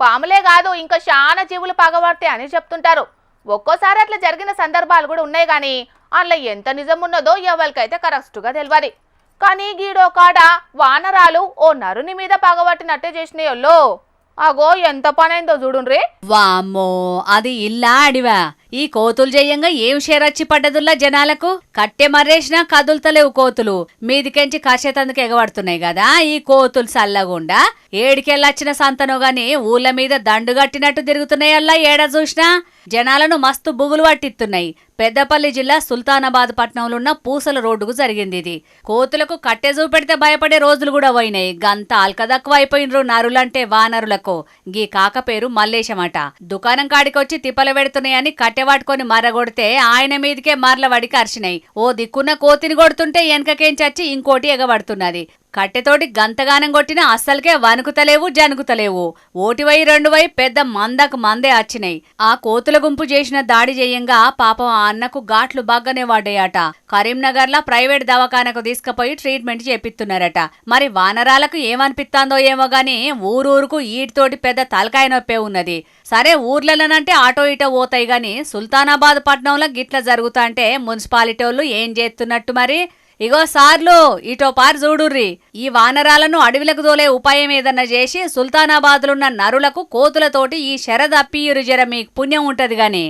పాములే కాదు ఇంకా చాలా జీవులు పగబడతాయి అని చెప్తుంటారు. ఒక్కోసారి అట్లా జరిగిన సందర్భాలు కూడా ఉన్నాయి కానీ అందులో ఎంత నిజం ఉన్నదో ఎవరికైతే కరెక్ట్గా తెలియదు కానీ గీడో కాడ వానరాలు ఓ నరుని మీద పగబట్టినట్టే చేసినాయోల్లో అగో ఎంత పనైందో చూడుండ్రి. వామ్మో అది ఇల్లా అడివా ఈ కోతులు జయంగా ఏం షేరచ్చి పడ్డదుల్లా జనాలకు? కట్టె మర్రేసినా కదులుతలేవు కోతులు. మీదికెంచి కషేతందుకు ఎగబడుతున్నాయి కదా ఈ కోతులు సల్లగుండా? ఏడికెళ్ళొచ్చిన సంతనో గాని ఊళ్ళ మీద దండు కట్టినట్టు తిరుగుతున్నాయల్లా ఏడ చూసినా జనాలను మస్తు బుగులు పట్టిస్తున్నాయి పెద్దపల్లి జిల్లా సుల్తానాబాద్ పట్టణంలోన్న పూసల రోడ్డుకు జరిగింది ఇది. కోతులకు కట్టె చూపెడితే భయపడే రోజులు కూడా పోయినాయి. గంత అల్కదక్కువ అయిపోయినరు నరులంటే వానరులకు. గీ కాక పేరు మల్లేశమట. దుకాణం కాడికొచ్చి తిప్పలు పెడుతున్నాయని కట్టె పట్టుకొని మరగొడితే ఆయన మీదకే మరల వడికి అరిచినాయి ఓ దిక్కున్న కోతిని కొడుతుంటే వెనకకేంచచ్చి ఇంకోటి ఎగబడుతున్నది. కట్టెతోటి గంతగానం కొట్టిన అస్సలకే వణుకుతలేవు జనుకుతలేవు. ఓటివై రెండు వై పెద్ద మందకు మందే వచ్చినాయి ఆ కోతుల గుంపు చేసిన దాడి చేయంగా పాపం ఆ అన్నకు ఘాట్లు బాగానే వాడాయట కరీంనగర్ ప్రైవేట్ దవాఖానకు తీసుకుపోయి ట్రీట్మెంట్ చేపిస్తున్నారట మరి వానరాలకు ఏమనిపిస్తాందో ఏమో గాని ఊరూరుకు ఈటితోటి పెద్ద తలకాయ నొప్పే ఉన్నది. సరే ఊర్లలోనంటే ఆటో ఇటో పోతాయి గాని సుల్తానాబాద్ పట్టణంలో గిట్ల జరుగుతా అంటే మున్సిపాలిటీ వాళ్ళు ఏం చేస్తున్నట్టు మరి? ఇగో సార్లు ఇటో పారు చూడుర్రి. ఈ వానరాలను అడవిలకు తోలే ఉపాయం ఏదన్నా చేసి సుల్తానాబాద్లున్న నరులకు కోతులతోటి ఈ శరదప్పియురు జర మీకు పుణ్యం ఉంటది గాని.